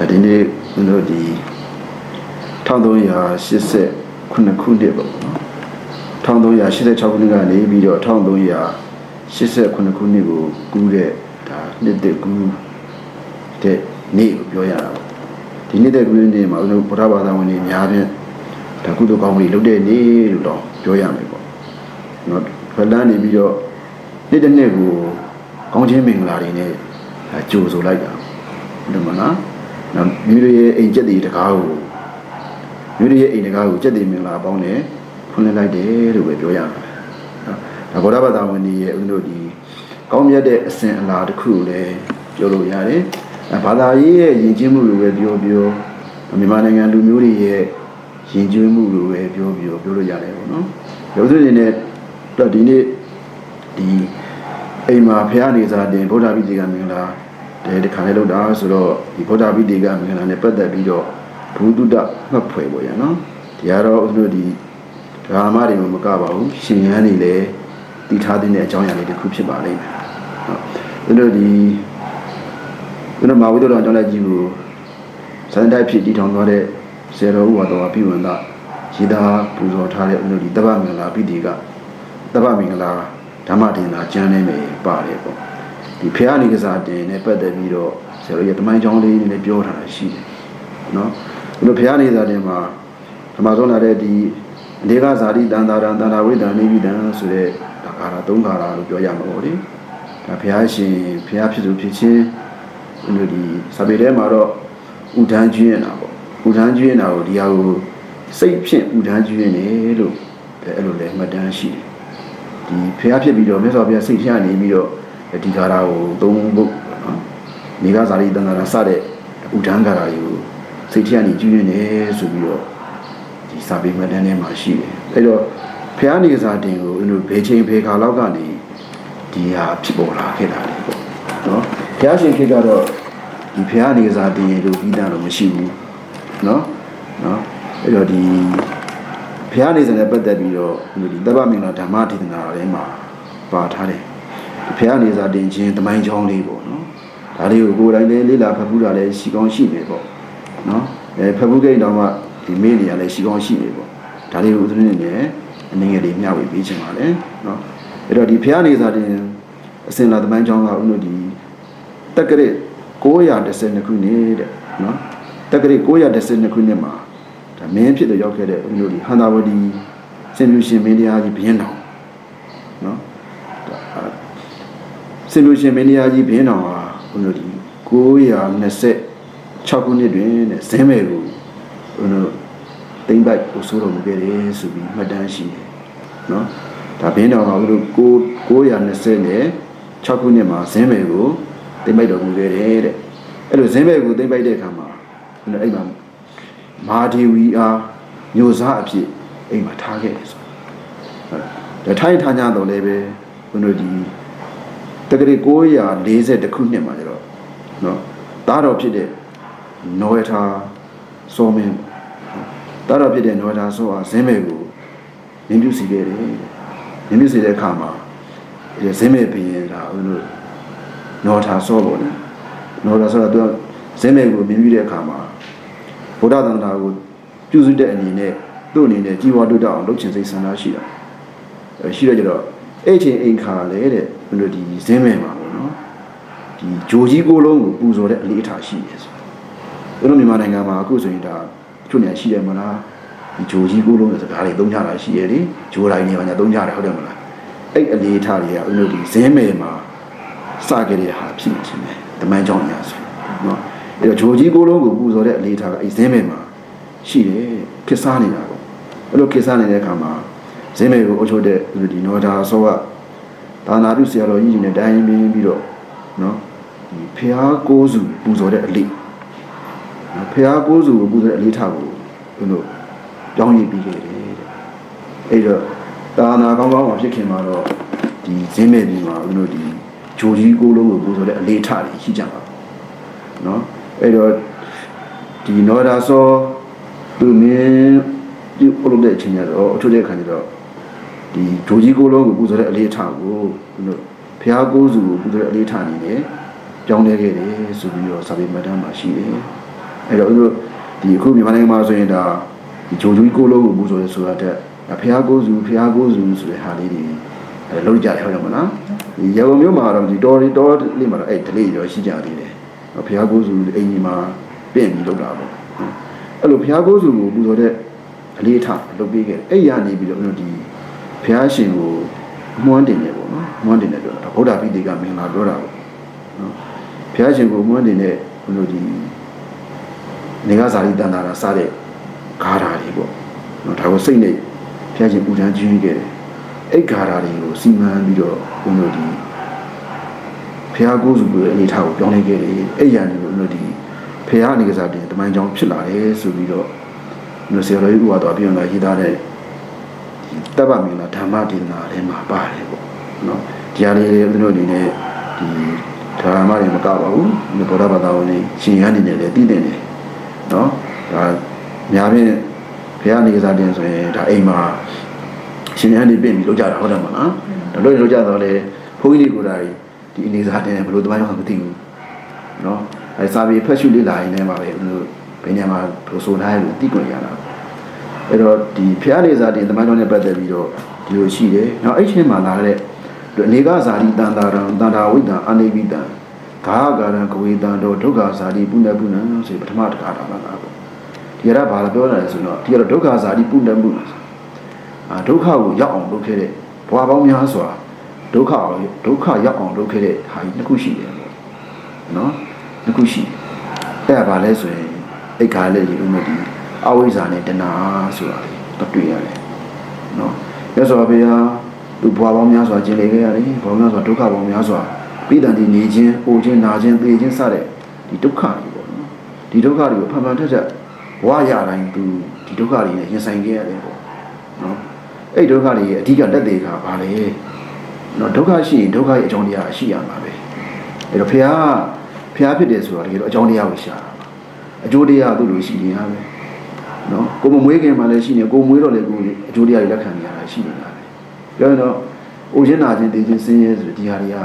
ဒါဒီနေ့ကျွန်တော်ဒီ1389ခုနှစ်ပေါ့နော်1386ခုနှစ်ကနေပြီးတော့1389ခုနှစ်ကိုကူးတဲ့ဒါနှစ်သက်ကူးတဲ့နေ့ကိုပြောရတာပေါ့ဒီနေ့သက်ကူးတဲ့နေ့မှာကျွန်တော်ဗုဒ္ဓဘာသာဝင်တွေအများဖြင့်ဒါကုသိုလ်ကောင်းမှုတွေလုပ်တဲ့နေ့လို့တော့ပြောရမယ်ပေါ့နော်ဖလန်းနေပြီးတော့နေ့တစ်နေ့ကိုကောင်းခြင်းမင်္ဂလာတွေနဲ့ဒါကြိုဆိုလိုက်တာဒီမှာနော် နော်မိမိတို့ရဲ့အိမ်ကျက်တွေတကားကိုမိမိတို့ရဲ့အိမ်တကားကိုကျက်တွေမင်္ဂလာပေါင်းနဲ့ဖွင့်လှစ်လိုက်တယ်လို့ပဲပြောရမှာနော်ဒါဗုဒ္ဓဘာသာဝင်တွေရဲ့ဦးတို့ဒီကောင်းမြတ်တဲ့အစဉ်အလာတစ်ခုကိုလည်းပြောလို့ရတယ်အဲဘာသာရေးရဲ့ယဉ်ကျေးမှုလိုပဲပြောပြောမြန်မာနိုင်ငံလူမျိုးတွေရဲ့ယဉ်ကျေးမှုလိုပဲပြောပြောပြောလို့ရတယ်ပေါ့နော်ရုပ်သွင်းနေတဲ့တော့ဒီနေ့ဒီအိမ်မှာဖះနေစားတင်ဗုဒ္ဓဘိတိကမင်္ဂလာ တဲ့တခါလေးလောက်တာဆိုတော့ဒီဗုဒ္ဓဘိတိကမင်္ဂလာနဲ့ပတ်သက်ပြီးတော့ဘုဒ္ဓမှတ်ဖွယ်ပေါ့ရနော်ဒီကတော့ဦးတို့ဒီဓမ္မတွေမကပါဘူးရှင်ရန်တွေလည်းတည်ထားတဲ့အကြောင်းအရာတွေတစ်ခုဖြစ်ပါလိမ့်မယ်ဟုတ်ဦးတို့ဒီဦးတို့မာဝိတ္တတော်အကြောင်းလိုက်ကြီးကိုစံတိုက်ဖြစ်တည်ထောင်သွားတဲ့ဆေရောဥဝါတော်အပိဝန္တရေသာပူဇော်ထားတဲ့ဦးတို့ဒီတပ္ပမင်္ဂလာပိတိကတပ္ပမင်္ဂလာဓမ္မတင်တာကျမ်းနေမယ်ပါတယ်ပေါ့ ဒီဖះနေကစားတင်နဲ့ပတ်သက်ပြီးတော့ဆရာတို့ရတမိုင်းကြောင်းလေးနဲ့ပြောထားတာရှိတယ်နော်ဘုလိုဖះနေကစားတင်မှာဓမ္မဆုံးလာတဲ့ဒီလေကဇာတိတန်တာရံတန်တာဝိတံနေဝိတံဆိုတဲ့ဒါကာရသုံးကာရလို့ပြောရမှာပေါ့လေဒါဖះရှင်ဖះဖြစ်သူဖြစ်ချင်းဘုလိုဒီစာပေထဲမှာတော့ဥဒန်းကျွင်းတာပေါ့ဥဒန်းကျွင်းတာကိုဒီဟာကိုစိတ်ဖြင့်ဥဒန်းကျွင်းနေလို့အဲ့လိုလဲမှတ်တမ်းရှိတယ်ဒီဖះဖြစ်ပြီးတော့မြတ်စွာဘုရားစိတ်ဖြန့်နေပြီးတော့ ဒီကာရကိုသုံးဖို့နော်နေကဇာတိတန်တာရံစတဲ့ဥဒန်းကာရကိုစိတ်ဖြန့်နေကျွင်းနေဆိုပြီးတော့ဒီစာပေမှတ်တမ်းထဲမှာရှိတယ်အဲ့တော့ဖျားနေစာတင်ကိုအင်းတို့ဘယ်ချိန်ဘယ်ခါလောက်ကနေဒီဟာဖြစ်ပေါ်လာခဲ့တာလေပေါ့နော်ဖျားရှင်ခေတ်ကတော့ဒီဖျားနေစာတင်လို့ပြီးတာတော့မရှိဘူးနော်နော်အဲ့တော့ဒီဖျားနေစာနဲ့ပတ်သက်ပြီးတော့ဒီတပ္ပမင်္ဂလာဓမ္မဒေသနာထဲမှာပါထားတယ်ဒီ ဖះနေစာတင်ခြင်းတမိုင်းချောင်းလေးပေါ့နော်ဒါလေးကိုကိုယ်တိုင်လည်းလေ့လာဖတ်ဘူးတာလည်းရှိကောင်းရှိနေပေါ့နော်အဲဖတ်ဘူးကိန်းတောင်မှဒီမေ့နေရလည်းရှိကောင်းရှိနေပေါ့ဒါလေးကိုဥဒင်းနေအနေငယ်လေးမျှဝေပေးခြင်းပါလေနော်အဲ့တော့ဒီဖះနေစာတင်အစင်လာတမိုင်းချောင်းကဥတို့ဒီတက္ကရ912ခုနှစ်တဲ့နော်တက္ကရ912ခုနှစ်မှာဒါမင်းဖြစ်တဲ့ရောက်ခဲ့တဲ့ဥတို့ဒီဟန္တာဝတီစင်မြူရှင်မင်းတရားကြီးဘင်းတော် စင်မြူရှင်မင်းတရားကြီးဘင်းတော်ဟာဥတို့ဒီ926ခုနှစ်တွင်တဲ့ဇင်းမဲကိုဘုန်းတို့တိမ့်ပိုက်ကိုဆိုးတော်မူခဲ့တယ်ဆိုပြီးမှတ်တမ်းရှိတယ်နော်ဒါဘင်းတော်ကဘုတို့920နဲ့6ခုနှစ်မှာဇင်းမယ်ကိုတိမ့်ပိုက်တော်မူခဲ့တယ်တဲ့အဲ့လိုဇင်းမယ်ကိုတိမ့်ပိုက်တဲ့အခါမှာဘုတို့အဲ့မှာမာဒေဝီအားမျိုးစားအဖြစ်အိမ်မှာထားခဲ့တယ်ဆိုဒါထိုင်းထားကြတော့လည်းပဲဘုတို့ဒီ တက္ကရာ940ခုနှစ်မှာကျတော့နော်တားတော်ဖြစ်တဲ့နော်ရထားစောမင်းတာတော့ဖြစ်တဲ့နဝတာဆိုအားဇင်းမဲကိုမြင်းပြုစီခဲ့တယ်မြင်းပြုစီတဲ့အခါမှာဒီဇင်းမဲဘီရင်ဒါဦးတို့နောထာစောပေါ့နော်နောထာဆိုတာသူကဇင်းမဲကိုမြင်းပြုတဲ့အခါမှာဗုဒ္ဓသန္တာကိုပြုစုတဲ့အနေနဲ့သူ့အနေနဲ့ကြီးပွားတိုးတက်အောင်လုပ်ချင်စိတ်ဆန္ဒရှိတာအဲရှိတော့ကြတော့ အဲ့ချင်းအိမ်ခါလေတဲ့ဦးတို့ဒီဇင်းမဲမှာပေါ့နော်ဒီဂျိုကြီးကိုလုံးကိုပူဇော်တဲ့အလေးအထားရှိတယ်ဆိုဦးတို့မြန်မာနိုင်ငံမှာအခုဆိုရင်ဒါချုံညာရှိတယ်မလားဒီဂျိုကြီးကိုလုံးတဲ့စကားတွေသုံးကြတာရှိရလေဂျိုတိုင်းနေပါညာသုံးကြတယ်ဟုတ်တယ်မလားအဲ့အလေးထားတွေကဦးတို့ဒီဇင်းမယ်မှာစခဲ့တဲ့ဟာဖြစ်နေခြင်းပဲတမန်ကြောင့်ညာဆိုနော်အဲ့တော့ဂျိုကြီးကိုလုံးကိုပူဇော်တဲ့အလေးထားကအဲ့ဇင်းမယ်မှာရှိတယ်ခစ်စားနေတာပေါ့အဲ့လိုခစ်စားနေတဲ့အခါမှာ ဇင်းမေကိုအုပ်ချုပ်တဲ့ဒီနော်ဒါဆောကဒါနာပြုဆရာတော်ကြီးတွေနဲ့တိုင်းရင်းပြီးတော့နော်ဒီဖျားကိုးစုပူဇော်တဲ့အလေးနော်ဖျားကိုးစုကိုပူဇော်တဲ့အလေးထားကိုသူတို့ကြောင်းရည်ပြီးခဲ့တယ်တဲ့အဲ့တော့ဒါနာကောင်းကောင်းမှဖြစ်ခင်မှာတော့ဒီဇင်းမေဒီမှာသူတို့ဒီဂျိုကြီးကိုးလုံးကိုပူဇော်တဲ့အလေးထားတွေရှိကြပါနော်အဲ့တော့ဒီနော်ဒါဆောသူမင်းပြုတ်လို့တဲ့အချိန်ကျတော့အထုတဲ့ခါကျတော့ ဒီဂျိုကြီးကိုလုံးကိုပူဇော်တဲ့အလေးထားကိုဘုတို့ဖះကိုးစုကိုပူဇော်တဲ့အလေးထားနေတယ်ပြောင်းလဲခဲ့တယ်ဆိုပြီးတော့စာပေမှတ်တမ်းမှာရှိတယ်အဲ့တော့ဦးတို့ဒီအခုမြန်မာနိုင်ငံမှာဆိုရင်ဒါဒီဂျိုဂျူကိုလုံးကိုဘူးဆိုရဆိုတာတဲ့ဖះကိုစုဖះကိုစုဆိုတဲ့ဟာလေးတွေအဲလုံးကြရဟုတ်တယ်မလားဒီရေပုံမျိုးမှာတော့ဒီတော်ရီတော်လေးမှာတော့အဲ့ဒလေးရောရှိကြသေးတယ်ဖះကိုစုအိမ်ကြီးမှာပြင်ပြီးလုပ်တာပေါ့အဲ့လိုဖះကိုစုကိုဘူးဆိုတဲ့အလေးထားလုပ်ပေးခဲ့အဲ့ရနေပြီးတော့ဦးတို့ဒီ ဖះရှင်ကိုမွန်းတင်နေပေါ့နော်မွန်းတင်နေပြောတာဗုဒ္ဓပိဋကမင်္ဂလာပြောတာပေါ့နော်ဖះရှင်ကိုမွန်းတင်တဲ့ဦးတို့ဒီနေကဇာတိတန်တာစတဲ့ဂါထာတွေပေါ့နော်ဒါကိုစိတ်နဲ့ဖះရှင်ပူဇံကြီးခဲ့တယ်အဲ့ဂါထာတွေကိုစီမံပြီးတော့ဦးတို့ဒီဖះကိုစုကိုအနေထားကိုပြောင်းလဲခဲ့တယ်အဲ့ရနေလို့ဦးတို့ဒီဖះအနေကစားတင်တမန်ကြောင်ဖြစ်လာတယ်ဆိုပြီးတော့မျိုးစေရောကြီးဥပါတော်ပြန်လာရေးသားတဲ့ တပ္ပမင်္ဂလာဓမ္မဒေသနာထဲမှာပါတယ်ပေါ့နော်ဒီဟာလေးတွေဦးတို့အနေနဲ့ဒီဓမ္မတွေမကပါဘူးဒီဗုဒ္ဓဘာသာဝင်ရှင်ရအနေနဲ့လည်းတည်တယ်နော်ဒါများဖြင့်ဘုရားနေစားတင်ဆိုရင်ဒါအိမ်မှာရှင်ရနေပြင်ပြီးလုပ်ကြတာဟုတ်တယ်မလားဒါလို့လုပ်ကြတော့လေဘုန်းကြီးတွေကိုယ်တိုင်ဒီအနေစားတင်ဘယ်လိုတမန်ကြောင့်မသိဘူးနော်အဲစာပေဖတ်ရှုလေ့လာရင်လည်းပါပဲဦးတို့ဘယ်နေရာမှာဘယ်လိုဆိုထားရလို့သိကြရတာ အဲ့တော့ဒီဘုရားနေစားတင်တမန်ကြောင့်နဲ့ပတ်သက်ပြီးတော့ဒီလိုရှိတယ်နောက်အဲ့ချင်းမှာလာတဲ့အနေကဇာတိတန်တာရံတန်တာဝိတ္တအာနေပိတံဂါဂါရံကဝေတံတို့ဒုက္ခဇာတိပုဏ္ဏပုဏ္ဏဆိုပထမတခါတာလာတာပေါ့ဒီရဘာလာပြောတာလဲဆိုတော့ဒီရဒုက္ခဇာတိပုဏ္ဏပုဏ္ဏအာဒုက္ခကိုရောက်အောင်လုပ်ခဲ့တဲ့ဘဝပေါင်းများစွာဒုက္ခဒုက္ခရောက်အောင်လုပ်ခဲ့တဲ့ဟာကြီးတစ်ခုရှိတယ်ပေါ့နော်တစ်ခုရှိတယ်အဲ့ဒါဘာလဲဆိုရင်အိတ်ခါလေးဒီဥမဒီ အဝိဇ္ဇာနဲ့တဏှာဆိုတာလေတော့တွေ့ရတယ်နော်ရသော်ဘုရားသူဘဝပေါင်းများစွာကျင်လေခဲ့ရတယ်ဘဝများစွာဒုက္ခပေါင်းများစွာပြည်တန်ဒီနေခြင်း၊အိုခြင်း၊နာခြင်း၊သေခြင်းစတဲ့ဒီဒုက္ခတွေပေါ့နော်ဒီဒုက္ခတွေကိုဖန်ဖန်ထက်ထက်ဘဝရတိုင်းသူဒီဒုက္ခတွေနဲ့ရင်ဆိုင်ခဲ့ရတယ်ပေါ့နော်အဲ့ဒုက္ခတွေရဲ့အဓိကလက်သေးကဘာလဲနော်ဒုက္ခရှိရင်ဒုက္ခရဲ့အကြောင်းတရားရှိရမှာပဲအဲ့တော့ဖះဖះဖြစ်တယ်ဆိုတော့တကယ်တော့အကြောင်းတရားကိုရှာတာပါအကျိုးတရားသူ့လိုရှိနေရပဲ နော်ကိုမမွေးခင်မှလည်းရှိနေကိုမွေးတော့လည်းကိုအကျိုးတရားတွေလက်ခံနေရတာရှိနေတာပဲပြောရင်တော့အိုခြင်းနာခြင်းတည်ခြင်းဆင်းရဲဆိုတဲ့ဒီဟာတွေက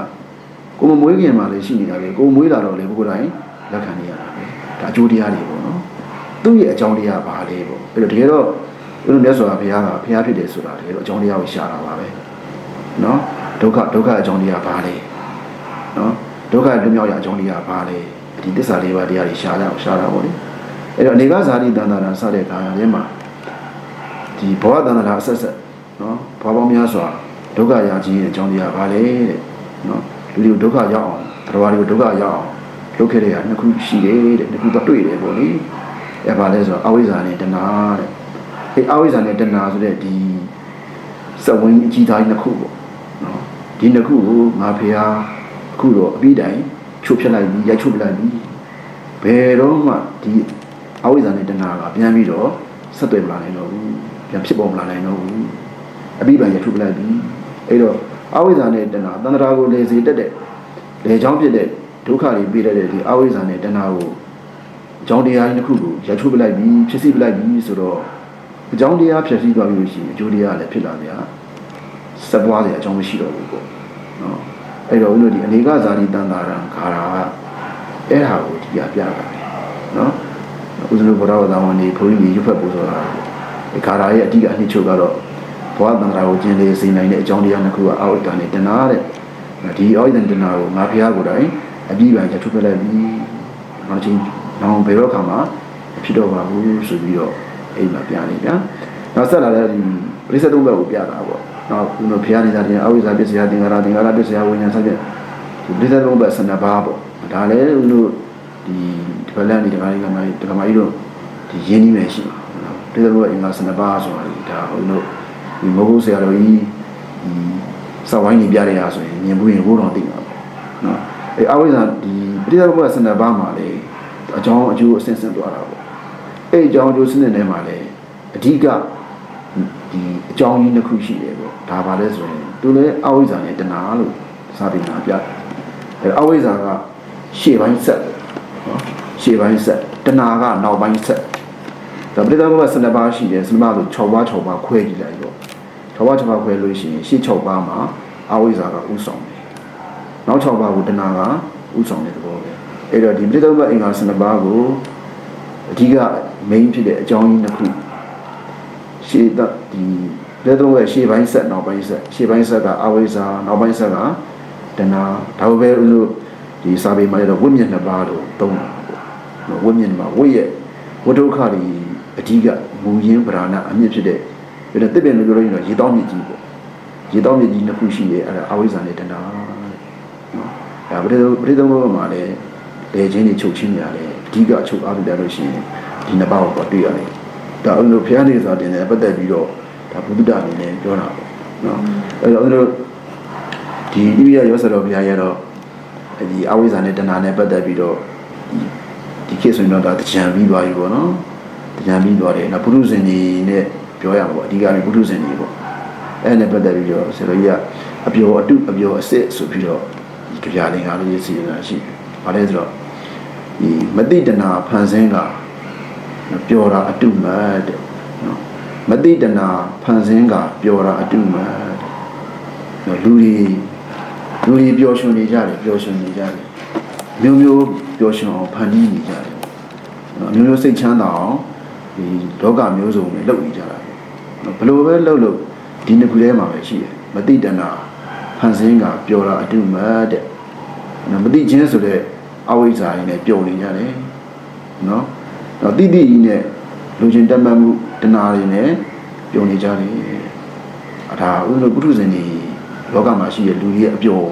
ကိုမမွေးခင်မှလည်းရှိနေတာပဲကိုမွေးလာတော့လည်းဘုရားတိုင်းလက်ခံနေရတာပဲဒါအကျိုးတရားတွေပေါ့နော်သူ့ရဲ့အကြောင်းတရားဘာလဲပေါ့အဲ့တော့တကယ်တော့ဘုရားမြတ်စွာဘုရားကဘုရားဖြစ်တယ်ဆိုတာတကယ်တော့အကြောင်းတရားကိုရှာတာပါပဲနော်ဒုက္ခဒုက္ခအကြောင်းတရားဘာလဲနော်ဒုက္ခလွတ်မြောက်ရအကြောင်းတရားဘာလဲဒီသစ္စာလေးပါးတရားတွေရှာရအောင်ရှာတာပေါ့လေ အဲ့တော့အနေကဇာတိတန်တာရစတဲ့ခါရဲမှာဒီဘဝတန်တာအဆက်ဆက်နော်ဘဝပေါင်းများစွာဒုက္ခရခြင်းရဲ့အကြောင်းတရားဘာလဲတဲ့နော်လူတွေကိုဒုက္ခရောက်အောင်တရားတွေကိုဒုက္ခရောက်အောင်လုပ်ခဲ့တဲ့ဟာနှစ်ခုရှိတယ်တဲ့နှစ်ခုတော့တွေ့တယ်ပေါ့လေအဲ့ဘာလဲဆိုတော့အဝိဇ္ဇာနဲ့တဏှာတဲ့အဲ့အဝိဇ္ဇာနဲ့တဏှာဆိုတဲ့ဒီစဝင်းအကြီးသားနှစ်ခုပေါ့နော်ဒီနှစ်ခုကိုငါဖေဟာအခုတော့အပြီးတိုင်ချုပ်ဖြတ်လိုက်ပြီးရိုက်ချုပ်ပလိုက်ပြီးဘယ်တော့မှဒီ အဝိဇ္ဇာနဲ့တဏှာကပြန်ပြီးတော့ဆက်သွယ်မလာနိုင်တော့ဘူးပြန်ဖြစ်ပေါ်မလာနိုင်တော့ဘူးအပြီးပိုင်ရိုက်ချုပ်ပလိုက်ပြီးအဲ့တော့အဝိဇ္ဇာနဲ့တဏှာတဏှာကိုလေစီတက်တဲ့လေချောင်းဖြစ်တဲ့ဒုက္ခတွေပြည့်တဲ့ဒီအဝိဇ္ဇာနဲ့တဏှာကိုအကြောင်းတရားတစ်ခုကိုရိုက်ချုပ်ပလိုက်ပြီးဖြစ်စီပလိုက်ပြီးဆိုတော့အကြောင်းတရားဖြစ်စီသွားပြီးလို့ရှိရင်အကျိုးတရားလည်းဖြစ်လာဗျာဆက်ပွားတယ်အကြောင်းမရှိတော့ဘူးပေါ့နော်အဲ့တော့ဦးတို့ဒီအနေကဇာတိတန်တာရံခါရာကအဲ့ဟာကိုဒီပြပြတာပဲနော် ဦးဇင်းတို့ဘုရားဝါဒဝန်နေဘုန်းကြီးရွတ်ဖက်ပို့ဆိုတာဒီခါရာရဲ့အဓိကအနှစ်ချုပ်ကတော့ဘဝတန်တာကိုကျင်းလေစိနိုင်တဲ့အကြောင်းတရားနှစ်ခုကအာဝိတ္တနဲ့တဏှာတဲ့ဒီအာဝိတ္တနဲ့တဏှာကိုငါဖျားကိုယ်တိုင်အပြီးပိုင်းချက်ထုတ်ပြလိုက်ပြီးနောက်ချင်းနောက်ဘယ်တော့ခါမှဖြစ်တော့ပါဘူးဆိုပြီးတော့အိမ်မှာပြနေဗျာနောက်ဆက်လာတဲ့ဒီပရိစ္ဆေသုံးဘက်ကိုပြတာပေါ့နောက်ဘုရားဖျားနေတာတင်အဝိဇ္ဇာပစ္စယသင်္ကာရသင်္ကာရပစ္စယဝိညာဉ်ဆက်ပြဒီပရိစ္ဆေသုံးဘက်ဆန္ဒပါပေါ့ဒါလည်းဦးတို့ ဒီဒီဘက်လန်ဒီဒကာကြီးကမှဒကာမကြီးတို့ဒီရင်းနှီးမယ်ရှိမှာပရိစ္ဆေသုံးဘက်အင်္ဂါဆန္ဒပါဆိုတာဒါဦးတို့ဒီမဟုတ်ဆရာတော်ကြီးဒီစောက်ဝိုင်းကြီးပြတဲ့အားဆိုရင်မြင်ဘူးရင်ဘိုးတော်သိမှာပေါ့နော်အဲအဝိဇ္ဇာဒီပရိစ္ဆေသုံးဘက်ဆန္ဒပါမှာလေအကြောင်းအကျိုးအဆင့်ဆင့်သွားတာပေါ့အဲ့အကြောင်းအကျိုးစနစ်ထဲမှာလေအဓိကဒီအကြောင်းကြီးတစ်ခုရှိတယ်ပေါ့ဒါပါလဲဆိုရင်သူလည်းအဝိဇ္ဇာနဲ့တဏှာလို့စာပေနာပြတယ်အဲအဝိဇ္ဇာကရှေ့ပိုင်းဆက်နော် ရှေ့ပိုင်းဆက်တဏှာကနောက်ပိုင်းဆက်ဒါပရိသတ်ဘုရား12ပါးရှိတယ်စနမဆို6ပါး6ပါးခွဲကြည့်လိုက်ပေါ့6ပါး6ပါးခွဲလို့ရှိရင်ရှေ့6ပါးမှာအဝိဇ္ဇာကဥဆောင်တယ်နောက်6ပါးကိုတဏှာကဥဆောင်တဲ့သဘောပဲအဲ့တော့ဒီပရိသတ်ဘုရားအင်္ဂါ12ပါးကိုအဓိက main ဖြစ်တဲ့အကြောင်းရင်းတစ်ခုရှေ့တော့ဒီလက်တော့ရဲ့ရှေ့ပိုင်းဆက်နောက်ပိုင်းဆက်ရှေ့ပိုင်းဆက်ကအဝိဇ္ဇာနောက်ပိုင်းဆက်ကတဏှာဒါပဲဦးလို့ ဒီစာပေမှာရတော့ဝိမျက်နှစ်ပါးလို့သုံးတာပေါ့ဝိမျက်နှစ်ပါးဝိရဲ့ဝိဒုက္ခတွေအဓိကမူရင်းဗราဏအမြင့်ဖြစ်တဲ့ဒါတစ်ပင်လို့ပြောလို့ရင်တော့ရေတောင်းမြစ်ကြီးပေါ့ရေတောင်းမြစ်ကြီးနှစ်ခုရှိတယ်အဲ့ဒါအဝိဇ္ဇာနဲ့တဏှာနော်အဲပရိသေပရိသေဘုရားမှာလည်းလေချင်းတွေချုပ်ချင်းနေရတယ်အဓိကချုပ်အားပြတယ်လို့ရှိရင်ဒီနှစ်ပါးကိုတွေ့ရတယ်ဒါဦးလို့ဘုရားနေစာတင်တယ်ပတ်သက်ပြီးတော့ဒါဘုဒ္ဓအနေနဲ့ပြောတာပေါ့နော်အဲ့တော့ဦးတို့ဒီဣရိယရောစတော်ဘုရားရဲ့တော့ ဒီအဝိဇ္ဇာနဲ့တဏှာနဲ့ပတ်သက်ပြီးတော့ဒီဒီခေတ်ဆိုရင်တော့ဒါတကြံပြီးသွားပြီပေါ့နော်တကြံပြီးသွားတယ်နော်ဘုရုဇင်ကြီးနဲ့ပြောရမှာပေါ့အဓိကကဘုရုဇင်ကြီးပေါ့အဲ့နဲ့ပတ်သက်ပြီးတော့ဆရာကြီးကအပျော်အတုအပျော်အစစ်ဆိုပြီးတော့ဒီကြပြလင်္ကာလေးစီရင်တာရှိတယ်။ဘာလဲဆိုတော့ဒီမတိတနာဖန်ဆင်းကပျော်တာအတုမတ်တဲ့နော်မတိတနာဖန်ဆင်းကပျော်တာအတုမတ်တဲ့နော်လူတွေ လူတွေပျော်ရွှင်နေကြတယ်ပျော်ရွှင်နေကြတယ်မျိုးမျိုးပျော်ရွှင်အောင်ဖန်တီးနေကြတယ်နော်မျိုးမျိုးစိတ်ချမ်းသာအောင်ဒီလောကမျိုးစုံနဲ့လုပ်နေကြတာနော်ဘယ်လိုပဲလုပ်လို့ဒီနှစ်ခုထဲမှာပဲရှိတယ်မတိတနာဖန်ဆင်းကပျော်တာအတုမတ်တဲ့နော်မတိချင်းဆိုတဲ့အဝိဇ္ဇာရင်းနဲ့ပျော်နေကြတယ်နော်တော့တိတိကြီးနဲ့လူချင်းတက်မှတ်မှုတဏှာတွေနဲ့ပျော်နေကြတယ်အထာဥလို့ပုထုဇဉ်ကြီး လောကမှာရှိတဲ့လူတွေရဲ့အပျော်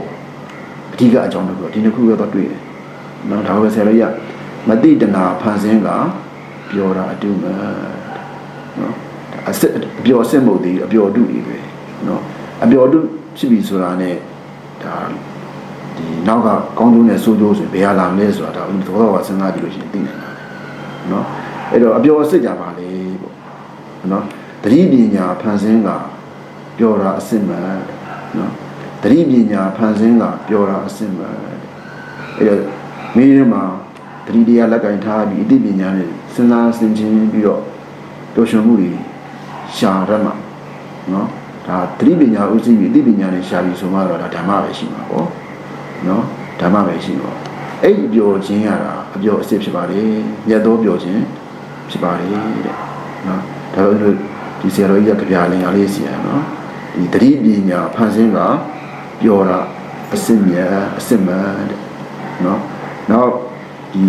အဓိကအကြောင်းတစ်ခုဒီနှစ်ခုပဲတော့တွေ့တယ်နော်ဒါပဲဆရာလေးရမတိတနာဖန်ဆင်းကပျော်တာအတုမနော်အစစ်အပျော်စစ်မှုသည်အပျော်တုကြီးပဲနော်အပျော်တုဖြစ်ပြီဆိုတာ ਨੇ ဒါဒီနောက်ကကောင်းကျိုးနဲ့ဆိုးကျိုးဆိုရင်ဘယ်ဟာလာမလဲဆိုတာဒါဦးသောတော်ကစဉ်းစားကြည့်လို့ရှိရင်သိနိုင်တာနော်အဲ့တော့အပျော်အစစ်ကြပါလေပေါ့နော်တတိပညာဖန်ဆင်းကပျော်တာအစစ်မှန် နော်တတိပညာဖန်ဆင်းကပျော်တာအစစ်မှန်အဲ့တော့မင်းတို့မှာတတိတရားလက်ကင်ထားပြီးအတိပညာနဲ့စဉ်းစားဆင်ခြင်ပြီးတော့ပျော်ရွှင်မှုတွေရှာရမှာနော်ဒါတတိပညာဥသိပြီးအတိပညာနဲ့ရှာပြီးဆိုမှတော့ဒါဓမ္မပဲရှိမှာပေါ့နော်ဓမ္မပဲရှိမှာအဲ့ဒီပျော်ခြင်းရတာအပျော်အစစ်ဖြစ်ပါလေမြတ်သောပျော်ခြင်းဖြစ်ပါလေတဲ့နော်ဒါလို့ဒီဆရာတော်ကြီးကကြပြလင်္ကာလေးစီရနော် ဒီတတိပညာဖန်ဆင်းကပျော်တာအစစ်မြတ်အစစ်မှန်တဲ့နော်နောက်ဒီ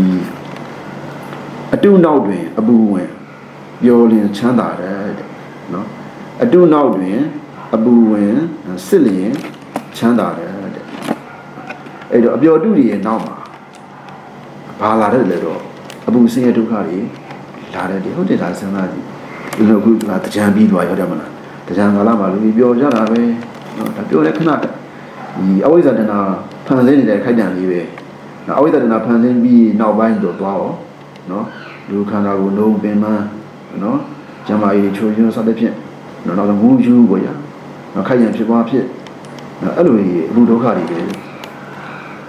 အတုနောက်တွင် အပူဝင်ပျော်လင်ချမ်းသာတယ်တဲ့နော်အတုနောက်တွင် အပူဝင်စစ်လျင်ချမ်းသာတယ်တဲ့အဲ့တော့အပျော်တုတွေရဲ့နောက်မှာဘာလာတယ်လဲတော့အပူဆင်းရဲဒုက္ခတွေလာတယ်ဒီဟုတ်တယ်ဒါစဉ်းစားကြည့်ဒီလိုခုကတကြံပြီးသွားရောက်တယ်မလား တကြံကာလမှာလူကြီးပျော်ကြတာပဲနော်ဒါပျော်တဲ့ခဏတဒီအဝိဇ္ဇာတနာဖန်ဆင်းနေတဲ့ခိုက်တံလေးပဲနော်အဝိဇ္ဇာတနာဖန်ဆင်းပြီးနောက်ပိုင်းတော့သွားရောနော်လူခန္ဓာကိုယ်လုံးပင်မနော်ကျမကြီးချိုးချွန်းစသဖြင့်နော်နောက်တော့ငူးယူပေါ့ညာနော်ခိုက်ရန်ဖြစ်သွားဖြစ်နော်အဲ့လိုကြီးအမှုဒုက္ခတွေပဲ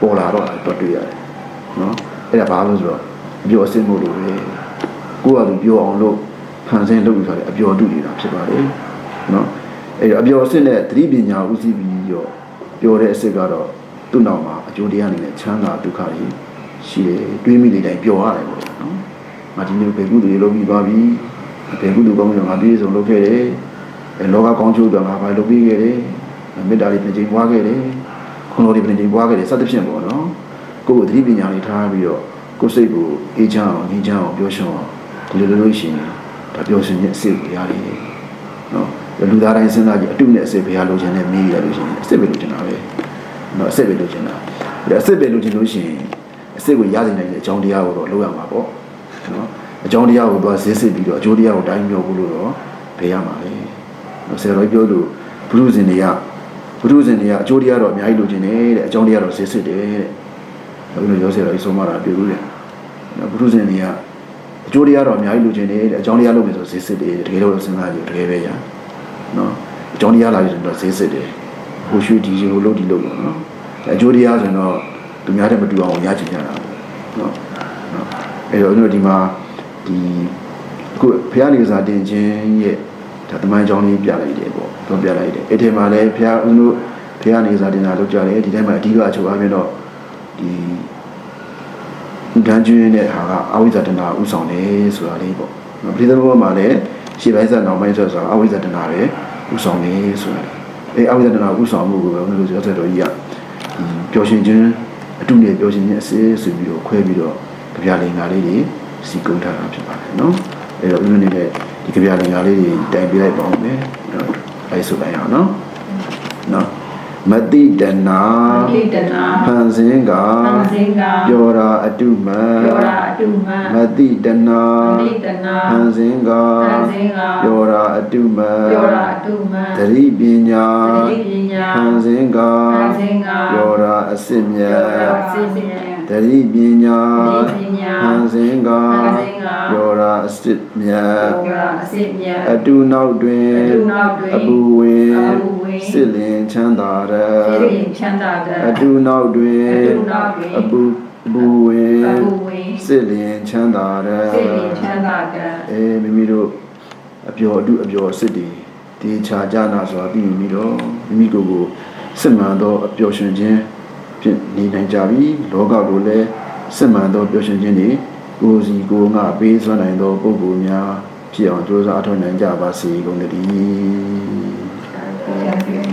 ပေါ်လာတော့တော့တွေ့ရတယ်နော်အဲ့ဒါဘာလို့ဆိုတော့အပြောအစစ်မှုလို့ပဲကိုယ့်အတူပြောအောင်လို့ဖန်ဆင်းလုပ်ပြီးဆိုတယ်အပြောတုနေတာဖြစ်ပါလေ နော်အဲ့တော့အပြောအစစ်နဲ့သတိပညာဥသိပြီးတော့ပြောတဲ့အစစ်ကတော့သူ့နောက်မှာအကျိုးတရားအနေနဲ့ချမ်းသာဒုက္ခတွေရှိတယ်တွေးမိနေတိုင်းပျော်ရတယ်ပေါ့နော်ငါဒီနေ့ဘယ်ကုသိုလ်တွေလုပ်ပြီးသွားပြီဘယ်ကုသိုလ်ကောင်းကြောင့်ငါပြည့်စုံလုပ်ခဲ့တယ်အဲလောကကောင်းကျိုးတော့ငါဘာလုပ်ပြီးခဲ့တယ်မေတ္တာတွေပြင်ချိန်ပွားခဲ့တယ်ခွန်တော်တွေပြင်ချိန်ပွားခဲ့တယ်စသဖြင့်ပေါ့နော်ကိုယ့်ကိုသတိပညာတွေထားပြီးတော့ကိုယ်စိတ်ကိုအေးချမ်းအောင်ငြိမ်းချမ်းအောင်ပျော်ရွှင်အောင်ဒီလိုလိုလို့ရှိရင်ဒါပျော်ရွှင်ခြင်းအစစ်ကိုရတယ်နော် လူသားတိုင်းစဉ်းစားကြည့်အတုနဲ့အစစ်ဘယ်ဟာလိုချင်လဲမေးရလို့ရှိရင်အစစ်ပဲလိုချင်တာပဲနော်အစစ်ပဲလိုချင်တာဒါအစစ်ပဲလိုချင်လို့ရှိရင်အစစ်ကိုရနိုင်တဲ့အကြောင်းတရားကိုတော့လုပ်ရမှာပေါ့နော်အကြောင်းတရားကိုတော့ဈေးစစ်ပြီးတော့အကျိုးတရားကိုတိုင်းပြောဖို့လို့တော့ဘယ်ရမှာလဲနော်ဆရာတော်ပြောလို့ဘုရုဇင်တွေကဘုရုဇင်တွေကအကျိုးတရားတော့အများကြီးလိုချင်တယ်တဲ့အကြောင်းတရားတော့ဈေးစစ်တယ်တဲ့ဘုရားရောဆရာတော်ကြီးဆုံးမတာတွေ့ဘူးတဲ့နော်ဘုရုဇင်တွေကအကျိုးတရားတော့အများကြီးလိုချင်တယ်တဲ့အကြောင်းတရားလုပ်ပြီးဆိုဈေးစစ်တယ်တကယ်လို့စဉ်းစားကြည့်တကယ်ပဲရ နော်အကြောင်းတရားလာပြီးဆိုတော့ဈေးစစ်တယ်ဟိုရွှေဒီလိုလုပ်ဒီလုပ်လို့နော်အကျိုးတရားဆိုတော့သူများတဲ့မတူအောင်ရချင်ကြတာပေါ့နော်နော်အဲ့တော့ကျွန်တော်ဒီမှာဒီအခုဘုရားနေစာတင်ခြင်းရဲ့ဒါတမန်ကြောင်းလေးပြလိုက်တယ်ပေါ့တော့ပြလိုက်တယ်အဲ့ဒီမှာလည်းဘုရားဦးတို့ဘုရားနေစာတင်တာလုပ်ကြတယ်ဒီတိုင်းမှာအဓိကအချုပ်အပြင်တော့ဒီဒန်းကျွင်းတဲ့ဟာကအဝိဇ္ဇတနာဥဆောင်တယ်ဆိုတာလေးပေါ့ပရိသတ်ဘုရားမှာလည်း ရှေ့ပိုင်းဆက်နောက်ပိုင်းဆက်ဆိုတာအဝိဇ္ဇတနာပဲဥဆောင်တယ်ဆိုတာအဲအဝိဇ္ဇတနာဥဆောင်မှုကိုပဲဘုရားပြောဆက်တော်ကြီးကပျော်ရွှင်ခြင်းအတုနဲ့ပျော်ရွှင်ခြင်းအစစ်ဆိုပြီးတော့ခွဲပြီးတော့ကြပြလင်္ကာလေးတွေစီကုန်းထားတာဖြစ်ပါတယ်နော်အဲတော့ဥပနေတဲ့ဒီကြပြလင်္ကာလေးတွေတိုင်ပြလိုက်ပါဦးမယ်အဲဆိုလိုက်အောင်နော်နော် မတိတနာလိတနာဖန်ဆင်းကသံစင်ကပြောတာအတုမံပြောတာအတုမမတိတနာမလိတနာဖန်ဆင်းကသံစင်ကပြောတာအတုမံပြောတာအတုမသတိပညာသတိပညာဖန်ဆင်းကသံစင်ကပြောတာအစစ်မြတ်ပြောတာစိစင်သတိပညာသတိပညာဖန်ဆင်းကဖန်ဆင်းကပြောတာအစစ်မြတ်ပြောတာအစစ်မြတ်အတုနောက်တွင်အတုနောက်တွင်အပူဝင်အပူဝင် စစ်လင်ချမ်းသာရစိတ်ချမ်းသာတဲ့အတုနောက်တွင်အတုနောက်တွင်အပူအပူဝင်အပူဝင်စစ်လင်ချမ်းသာရစိတ်ချမ်းသာတဲ့အဲမိမိတို့အပျော်အတုအပျော်စစ်တွေတေချာကြနာစွာပြီးမိမိတော့မိမိကိုယ်ကိုစစ်မှန်သောအပျော်ရွှင်ခြင်းဖြစ်နေနိုင်ကြပြီလောကကိုလည်းစစ်မှန်သောပျော်ရွှင်ခြင်းတွေကိုယ်စီကိုယ်ငါပေးစွမ်းနိုင်သောပုဂ္ဂိုလ်များဖြစ်အောင်ကြိုးစားအထောက်နိုင်ကြပါစေကုန်သတည်း Thank you.